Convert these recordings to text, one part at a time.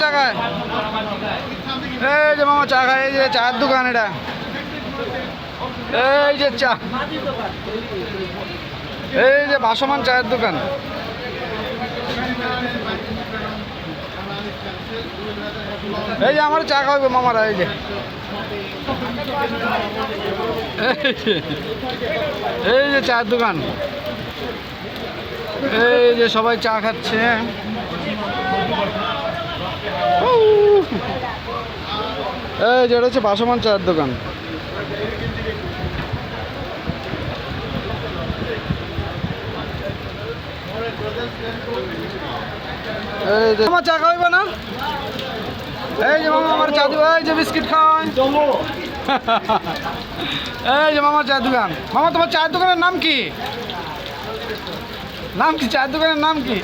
খায় এই যে মামা চা খায়, এই যে চায়ের দোকান এটা। এই যে চা। এই যে ভাসমান চায়ের দোকান। এই যে আমার চা খাওয়াবে মামারা, এই যে। এই যে- চায়ের দোকান। এই যে সবাই চা খাচ্ছে। এই যে এটা হচ্ছে বাসমান চায়ের দোকান। এই চা খাওয়াইবে না? এই যে মামা আমার চা এই যে বিস্কিট খাওয়াই। এই যে মামার চায়ের দোকান। মামা, তোমার চায়ের দোকানের নাম কি? নাম কি? চায়ের দোকানের নাম কি?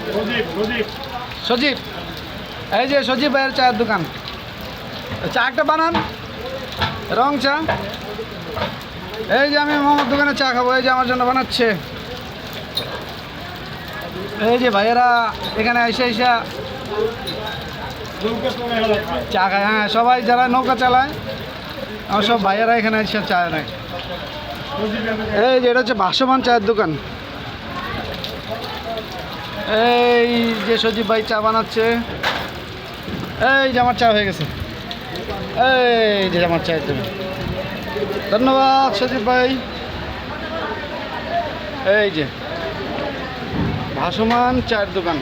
সজীব। এই যে সজীব ভাইয়ের চায়ের দোকান। চা একটা বানান। রং চা। এই যে আমি মামার দোকানে চা খাব, এই যে আমার জন্য বানাচ্ছে। এই যে ভাইয়েরা, এখানে এসে এসে চা খায়। হ্যাঁ সবাই যারা নৌকা চালায়, আমার সব ভাইয়েরা এখানে এসে চা নেয় এই যে এটা হচ্ছে ভাসমান চায়ের দোকান। এই যে সজীব ভাই চা বানাচ্ছে। এই যে আমার চা হয়ে গেছে। এই যে আমার চায়ের দোকান ধন্যবাদ সজীব ভাই। এই যে ভাসমান চায়ের দোকান।